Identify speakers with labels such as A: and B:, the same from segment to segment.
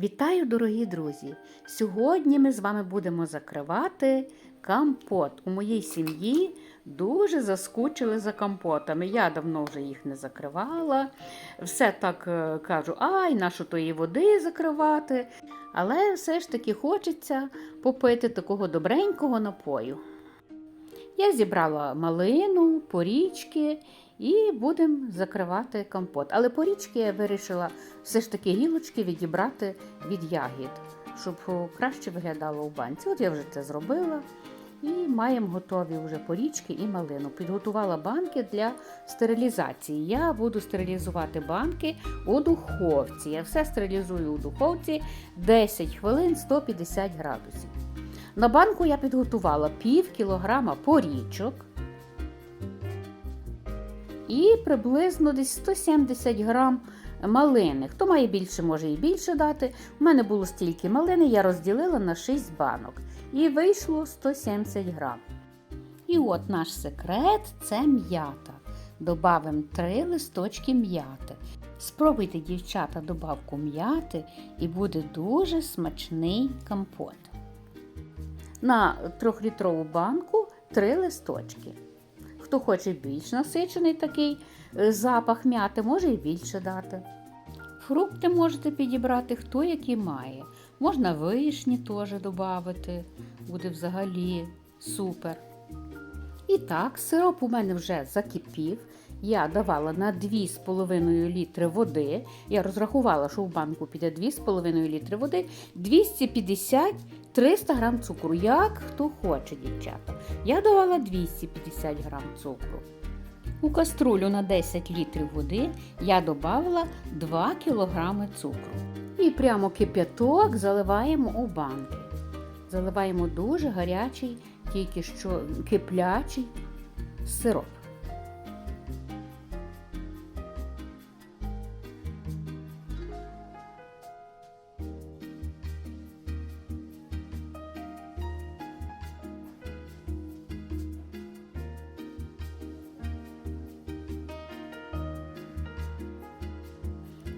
A: Вітаю, дорогі друзі! Сьогодні ми з вами будемо закривати компот. У моїй сім'ї дуже заскучили за компотами. Я давно вже їх не закривала. Все так е, кажу, ай, нащо тої води закривати. Але все ж таки хочеться попити такого добренького напою. Я зібрала малину, порічки і будемо закривати компот. Але порічки я вирішила все ж таки гілочки відібрати від ягід, щоб краще виглядало у банці. От я вже це зробила. І маємо готові вже порічки і малину. Підготувала банки для стерилізації. Я буду стерилізувати банки у духовці. Я все стерилізую у духовці 10 хвилин 150 градусів. На банку я підготувала пів кілограма порічок і приблизно десь 170 грам малини. Хто має більше, може і більше дати. У мене було стільки малини, я розділила на 6 банок. І вийшло 170 грам. І от наш секрет це м'ята. Добавимо 3 листочки м'яти. Спробуйте, дівчата, добавку м'яти, і буде дуже смачний компот. На трьохлітрову банку 3 листочки. Хто хоче більш насичений такий е, запах м'яти, може і більше дати. Фрукти можете підібрати, хто які має. Можна вишні теж додати, буде взагалі супер. І так, сироп у мене вже закипів. Я давала на 2,5 літри води. Я розрахувала, що в банку піде 2,5 літри води, 250 300 грам цукру. Як хто хоче, дівчата. Я давала 250 грам цукру. У каструлю на 10 літрів води я додавала 2 кг цукру. І прямо кип'яток заливаємо у банки. Заливаємо дуже гарячий, тільки що киплячий сироп.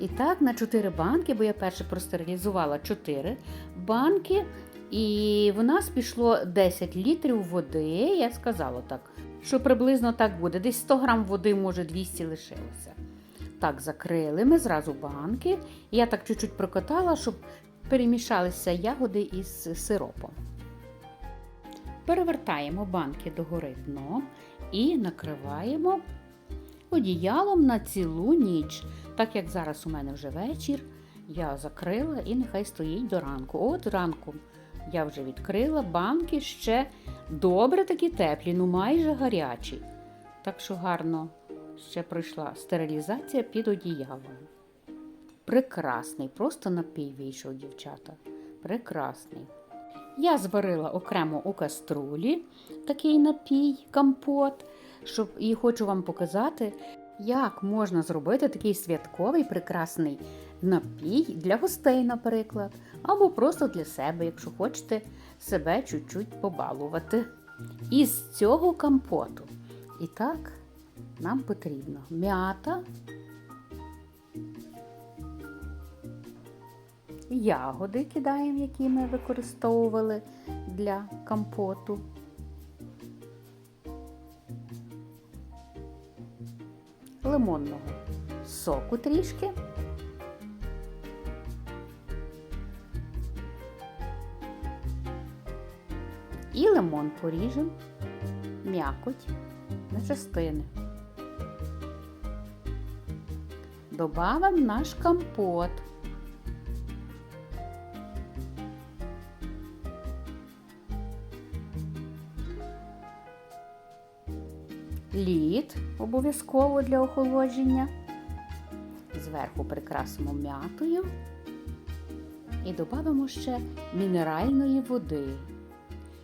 A: І так, на 4 банки, бо я перше простерилізувала 4 банки, і в нас пішло 10 літрів води. Я сказала так, що приблизно так буде. Десь 100 грам води, може 200 лишилося. Так, закрили ми зразу банки. Я так чуть-чуть прокатала, щоб перемішалися ягоди із сиропом. Перевертаємо банки догори дном і накриваємо одіялом на цілу ніч. Так як зараз у мене вже вечір, я закрила і нехай стоїть до ранку. От ранку я вже відкрила, банки ще добре такі теплі, ну майже гарячі. Так що гарно ще пройшла стерилізація під одіялом. Прекрасний, просто напій вийшов, дівчата. Прекрасний. Я зварила окремо у каструлі такий напій, компот, щоб і хочу вам показати, як можна зробити такий святковий прекрасний напій для гостей, наприклад, або просто для себе, якщо хочете себе чуть-чуть побалувати. Із цього компоту. І так, нам потрібно м'ята, ягоди кидаємо, які ми використовували для компоту. Лимонного соку трішки. І лимон поріжемо, м'якоть на частини. Добавимо наш компот. Лід обов'язково для охолодження. Зверху прикрасимо м'ятою і додамо ще мінеральної води.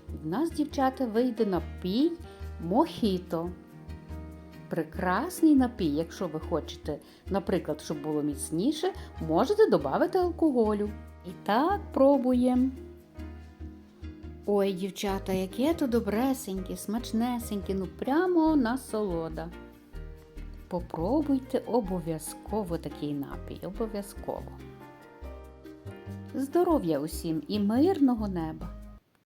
A: І в нас, дівчата, вийде напій мохіто. Прекрасний напій, якщо ви хочете, наприклад, щоб було міцніше, можете додати алкоголю. І так пробуємо. Ой, дівчата, яке то добресеньке, смачнесеньке, ну прямо насолода. Попробуйте обов'язково такий напій, обов'язково. Здоров'я усім і мирного неба!